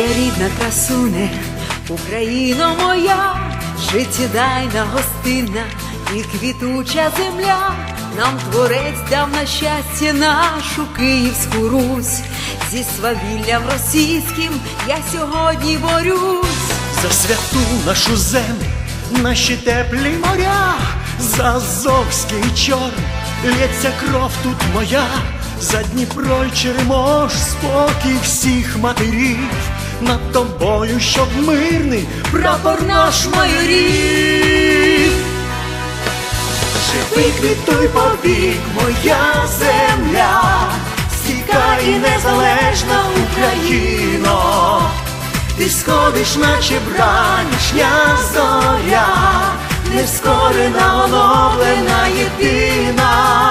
Моя рідна красуне, Україно моя, життєдайна гостинна і квітуча земля. Нам творець дав на щастя нашу Київську Русь. Зі свавіллям російським я сьогодні борюсь. За святу нашу землю, наші теплі моря, за Азовський чор, лється кров тут моя, за Дніпро й Черемош, спокій всіх матерів, над тобою, щоб мирний прапор наш майорів. Живи, квітуй повік, моя земля, стійка і незалежна Україно. Ти сходиш, наче бранішня зоря, нескорена, оновлена єдина.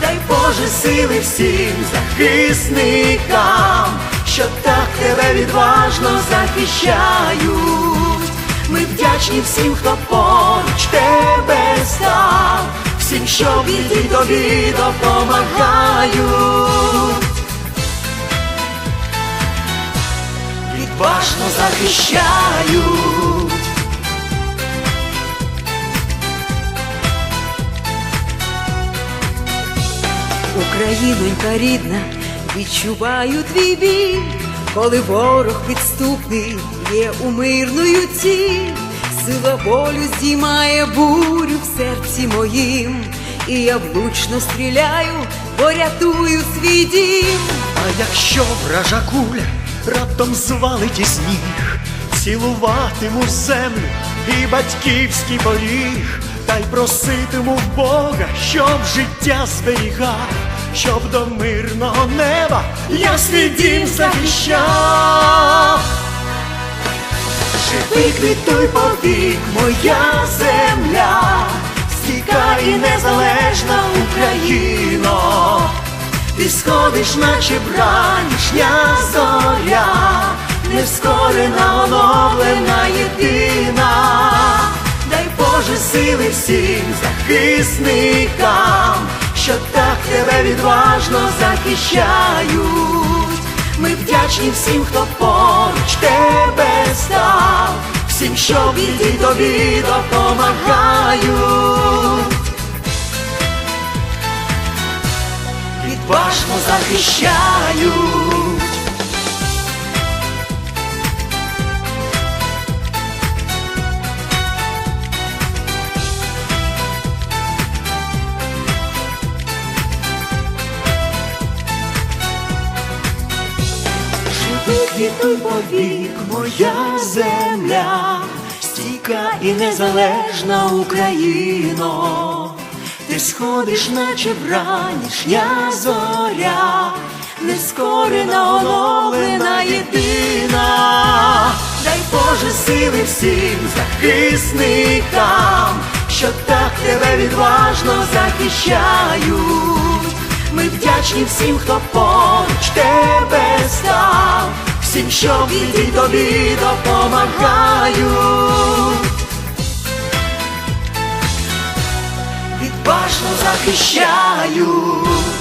Дай Боже сили всім захисникам, що так тебе відважно захищають. Ми вдячні всім, хто поруч тебе став, всім, що біді тобі допомагають. відважно захищають. Українонька рідна, відчуваю твій біль, коли ворог підступний є у мирною ціль, сила болю здіймає бурю в серці моїм, і я влучно стріляю, бо рятую свій дім. А якщо вража куля раптом звалить із ніг, цілуватиму землю і батьківський поріг, та й проситиму Бога, щоб життя зберігав, щоб до мирного неба я свій дім захищав. Живи, квітуй повік, моя земля, стійка і незалежна Україно. Ти сходиш, наче бранішня зоря, нескорена, оновлена єдина. Дай Боже сили всім захисникам, що так тебе відважно захищають. Ми вдячні всім, хто поруч тебе став, всім, що біді тобі допомагають. відважно захищають. Квітуй повік, моя земля, стійка і незалежна Україно. Ти сходиш, наче бранішня зоря, нескорена, оновлена єдина. Дай Боже сили всім захисникам, що так тебе відважно захищають. Ми вдячні всім, хто став, всім, що в біді тобі допомагаю. відважно захищають.